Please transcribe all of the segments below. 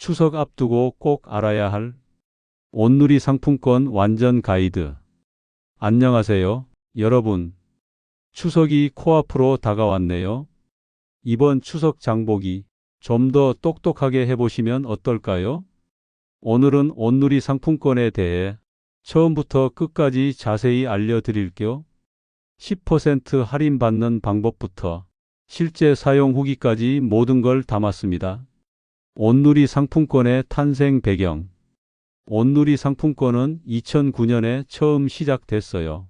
추석 앞두고 꼭 알아야 할 온누리 상품권 완전 가이드. 안녕하세요, 여러분. 추석이 코앞으로 다가왔네요. 이번 추석 장보기 좀 더 똑똑하게 해보시면 어떨까요? 오늘은 온누리 상품권에 대해 처음부터 끝까지 자세히 알려드릴게요. 10% 할인받는 방법부터 실제 사용 후기까지 모든 걸 담았습니다. 온누리 상품권의 탄생 배경. 온누리 상품권은 2009년에 처음 시작됐어요.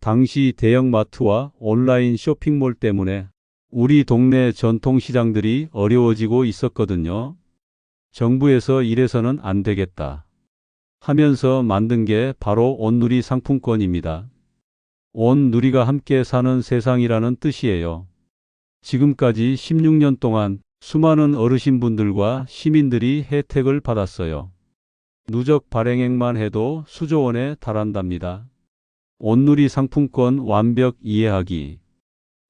당시 대형마트와 온라인 쇼핑몰 때문에 우리 동네 전통시장들이 어려워지고 있었거든요. 정부에서 이래서는 안 되겠다. 하면서 만든 게 바로 온누리 상품권입니다. 온 누리가 함께 사는 세상이라는 뜻이에요. 지금까지 16년 동안 수많은 어르신분들과 시민들이 혜택을 받았어요. 누적 발행액만 해도 수조 원에 달한답니다. 온누리 상품권 완벽 이해하기.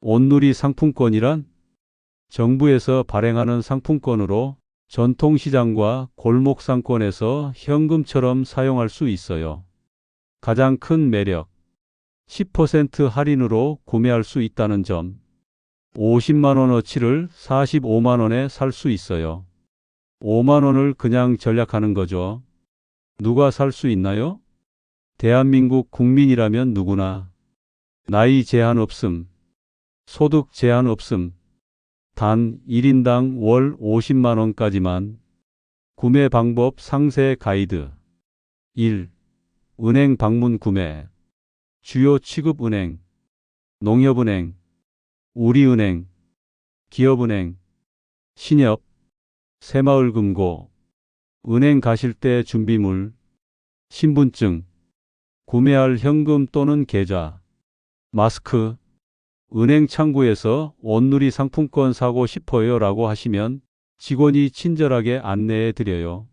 온누리 상품권이란 정부에서 발행하는 상품권으로 전통시장과 골목상권에서 현금처럼 사용할 수 있어요. 가장 큰 매력. 10% 할인으로 구매할 수 있다는 점. 50만원어치를 45만원에 살 수 있어요. 5만원을 그냥 전략하는 거죠. 누가 살 수 있나요? 대한민국 국민이라면 누구나. 나이 제한 없음. 소득 제한 없음. 단 1인당 월 50만원까지만. 구매 방법 상세 가이드. 1. 은행 방문 구매. 주요 취급은행. 농협은행. 우리은행, 기업은행, 신협, 새마을금고, 은행 가실 때 준비물, 신분증, 구매할 현금 또는 계좌, 마스크, 은행 창구에서 온누리 상품권 사고 싶어요 라고 하시면 직원이 친절하게 안내해 드려요.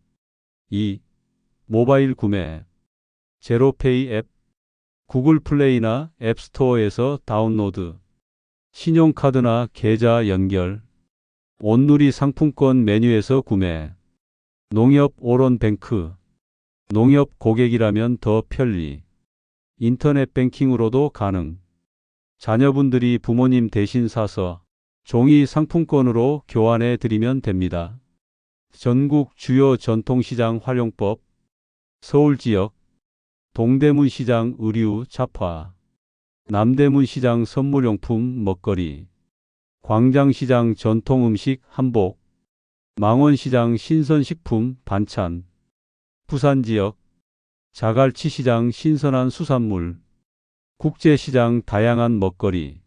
2. 모바일 구매, 제로페이 앱, 구글 플레이나 앱스토어에서 다운로드, 신용카드나 계좌 연결, 온누리 상품권 메뉴에서 구매, 농협 오론뱅크, 농협 고객이라면 더 편리, 인터넷 뱅킹으로도 가능, 자녀분들이 부모님 대신 사서 종이 상품권으로 교환해 드리면 됩니다. 전국 주요 전통시장 활용법, 서울 지역, 동대문 시장 의류 잡화, 남대문 시장 선물용품 먹거리, 광장시장 전통음식 한복, 망원시장 신선식품 반찬, 부산지역, 자갈치시장 신선한 수산물, 국제시장 다양한 먹거리,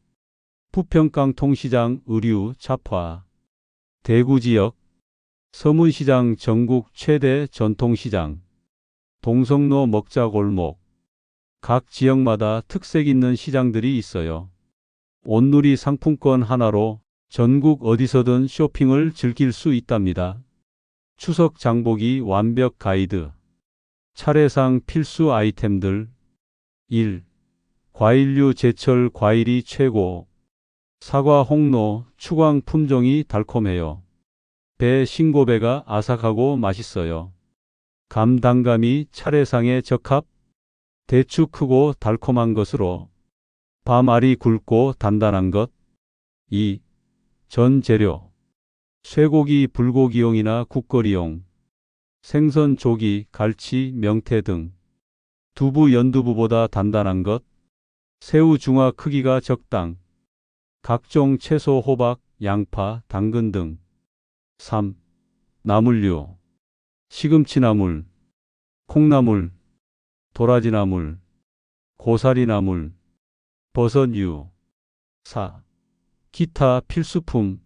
부평깡통시장 의류 잡화, 대구지역, 서문시장 전국 최대 전통시장, 동성로 먹자골목, 각 지역마다 특색 있는 시장들이 있어요. 온누리 상품권 하나로 전국 어디서든 쇼핑을 즐길 수 있답니다. 추석 장보기 완벽 가이드. 차례상 필수 아이템들. 1. 과일류 제철 과일이 최고. 사과, 홍로, 추광 품종이 달콤해요. 배 신고배가 아삭하고 맛있어요. 감 단감이 차례상에 적합. 대추 크고 달콤한 것으로 밤알이 굵고 단단한 것. 2. 전 재료. 쇠고기, 불고기용이나 국거리용. 생선, 조기, 갈치, 명태 등. 두부, 연두부보다 단단한 것. 새우 중화 크기가 적당. 각종 채소, 호박, 양파, 당근 등. 3. 나물류. 시금치나물, 콩나물, 도라지나물, 고사리나물, 버섯류. 4. 기타 필수품.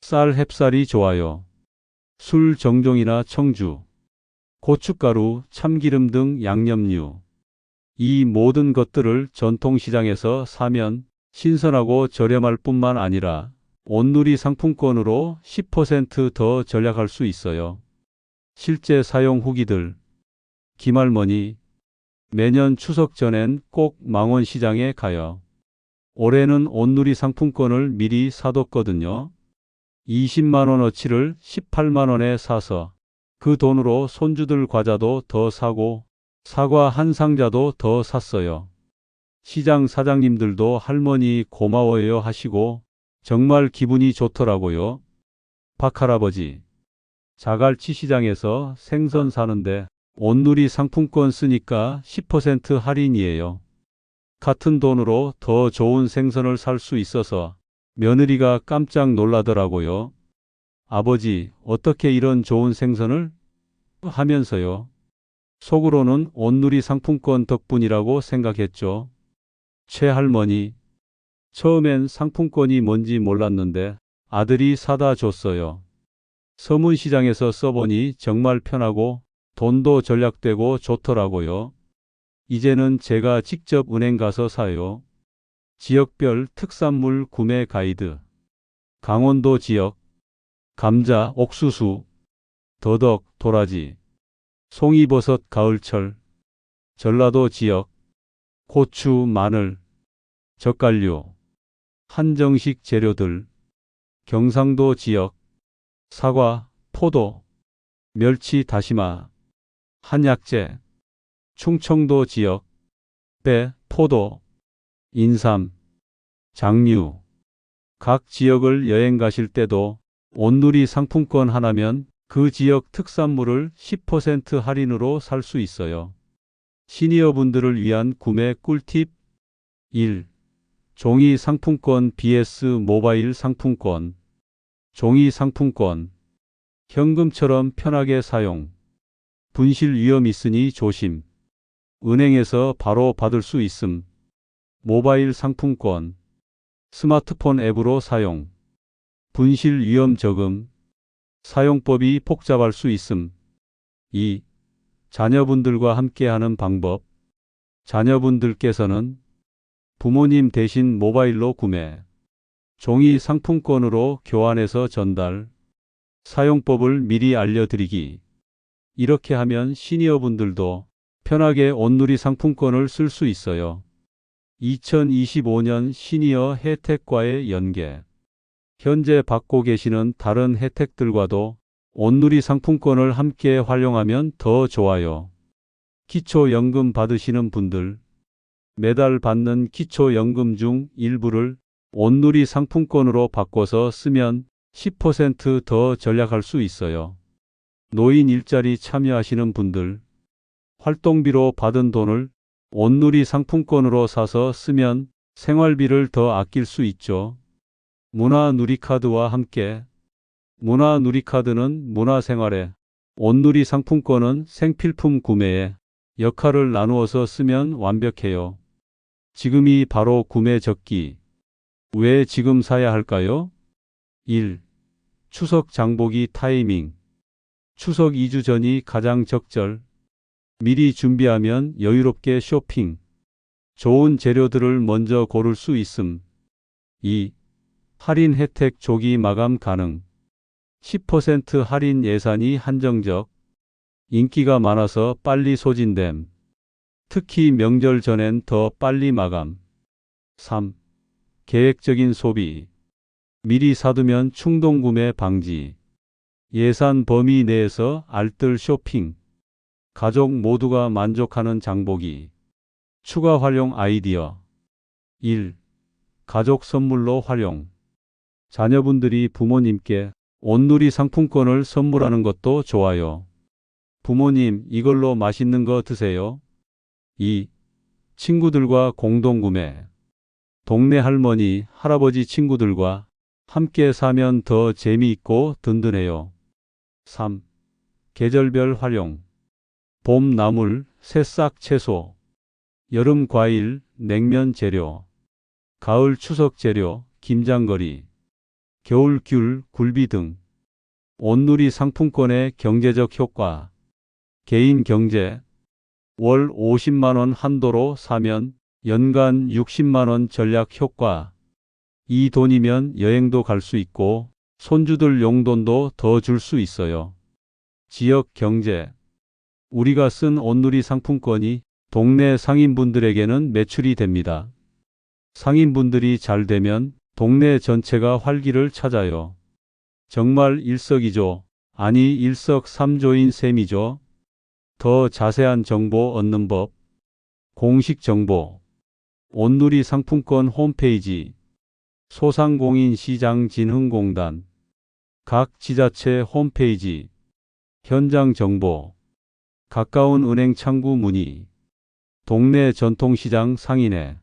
쌀, 햅쌀이 좋아요. 술, 정종이나 청주, 고춧가루, 참기름 등 양념류. 이 모든 것들을 전통시장에서 사면 신선하고 저렴할 뿐만 아니라 온누리 상품권으로 10%더 절약할 수 있어요. 실제 사용 후기들. 김할머니, 매년 추석 전엔 꼭 망원시장에 가요. 올해는 온누리 상품권을 미리 사뒀거든요. 20만원어치를 18만원에 사서 그 돈으로 손주들 과자도 더 사고 사과 한 상자도 더 샀어요. 시장 사장님들도 할머니 고마워요 하시고 정말 기분이 좋더라고요. 박할아버지, 자갈치 시장에서 생선 사는데 온누리 상품권 쓰니까 10% 할인이에요. 같은 돈으로 더 좋은 생선을 살 수 있어서 며느리가 깜짝 놀라더라고요. 아버지, 어떻게 이런 좋은 생선을? 하면서요. 속으로는 온누리 상품권 덕분이라고 생각했죠. 최할머니, 처음엔 상품권이 뭔지 몰랐는데 아들이 사다 줬어요. 서문시장에서 써보니 정말 편하고 돈도 절약되고 좋더라고요. 이제는 제가 직접 은행 가서 사요. 지역별 특산물 구매 가이드. 강원도 지역. 감자, 옥수수. 더덕, 도라지. 송이버섯 가을철. 전라도 지역. 고추, 마늘. 젓갈류. 한정식 재료들. 경상도 지역. 사과, 포도. 멸치, 다시마. 한약재. 충청도 지역. 배, 포도. 인삼, 장류. 각 지역을 여행 가실 때도 온누리 상품권 하나면 그 지역 특산물을 10% 할인으로 살 수 있어요. 시니어 분들을 위한 구매 꿀팁 1. 종이 상품권 vs 모바일 상품권. 종이 상품권. 현금처럼 편하게 사용. 분실 위험 있으니 조심. 은행에서 바로 받을 수 있음. 모바일 상품권, 스마트폰 앱으로 사용, 분실 위험 적음, 사용법이 복잡할 수 있음. 2. 자녀분들과 함께하는 방법. 자녀분들께서는 부모님 대신 모바일로 구매, 종이 상품권으로 교환해서 전달, 사용법을 미리 알려드리기. 이렇게 하면 시니어분들도 편하게 온누리 상품권을 쓸 수 있어요. 2025년 시니어 혜택과의 연계. 현재 받고 계시는 다른 혜택들과도 온누리 상품권을 함께 활용하면 더 좋아요. 기초연금 받으시는 분들, 매달 받는 기초연금 중 일부를 온누리 상품권으로 바꿔서 쓰면 10%더 절약할 수 있어요. 노인 일자리 참여하시는 분들, 활동비로 받은 돈을 온누리 상품권으로 사서 쓰면 생활비를 더 아낄 수 있죠. 문화 누리카드와 함께 문화 누리카드는 문화생활에 온누리 상품권은 생필품 구매에 역할을 나누어서 쓰면 완벽해요. 지금이 바로 구매 적기. 왜 지금 사야 할까요? 1. 추석 장보기 타이밍. 추석 2주 전이 가장 적절. 미리 준비하면 여유롭게 쇼핑. 좋은 재료들을 먼저 고를 수 있음. 2. 할인 혜택 조기 마감 가능. 10% 할인 예산이 한정적. 인기가 많아서 빨리 소진됨. 특히 명절 전엔 더 빨리 마감. 3. 계획적인 소비. 미리 사두면 충동 구매 방지. 예산 범위 내에서 알뜰 쇼핑. 가족 모두가 만족하는 장보기. 추가 활용 아이디어. 1. 가족 선물로 활용. 자녀분들이 부모님께 온누리 상품권을 선물하는 것도 좋아요. 부모님, 이걸로 맛있는 거 드세요. 2. 친구들과 공동구매. 동네 할머니, 할아버지 친구들과 함께 사면 더 재미있고 든든해요. 3. 계절별 활용. 봄 나물, 새싹 채소, 여름 과일, 냉면 재료, 가을 추석 재료, 김장거리, 겨울 귤, 굴비 등. 온누리 상품권의 경제적 효과, 개인 경제, 월 50만원 한도로 사면 연간 60만원 전략 효과, 이 돈이면 여행도 갈 수 있고 손주들 용돈도 더 줄 수 있어요. 지역 경제, 우리가 쓴 온누리 상품권이 동네 상인분들에게는 매출이 됩니다. 상인분들이 잘 되면 동네 전체가 활기를 찾아요. 정말 일석이조 아니 일석삼조인 셈이죠. 더 자세한 정보 얻는 법. 공식 정보. 온누리 상품권 홈페이지. 소상공인 시장 진흥공단. 각 지자체 홈페이지. 현장 정보. 가까운 은행 창구 문의. 동네 전통시장 상인회.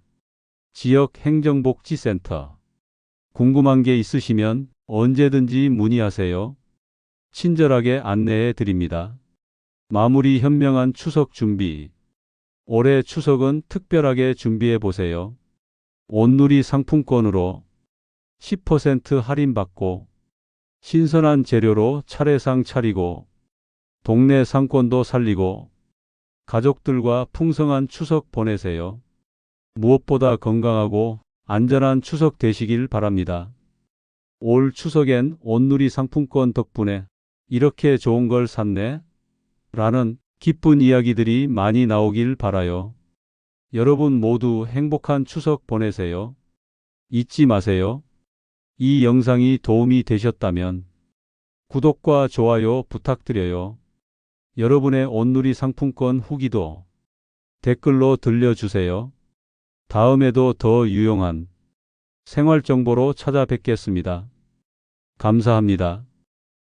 지역 행정복지센터. 궁금한 게 있으시면 언제든지 문의하세요. 친절하게 안내해 드립니다. 마무리 현명한 추석 준비. 올해 추석은 특별하게 준비해 보세요. 온누리 상품권으로 10% 할인받고 신선한 재료로 차례상 차리고 동네 상권도 살리고 가족들과 풍성한 추석 보내세요. 무엇보다 건강하고 안전한 추석 되시길 바랍니다. 올 추석엔 온누리 상품권 덕분에 이렇게 좋은 걸 샀네? 라는 기쁜 이야기들이 많이 나오길 바라요. 여러분 모두 행복한 추석 보내세요. 잊지 마세요. 이 영상이 도움이 되셨다면 구독과 좋아요 부탁드려요. 여러분의 온누리 상품권 후기도 댓글로 들려주세요. 다음에도 더 유용한 생활 정보로 찾아뵙겠습니다. 감사합니다.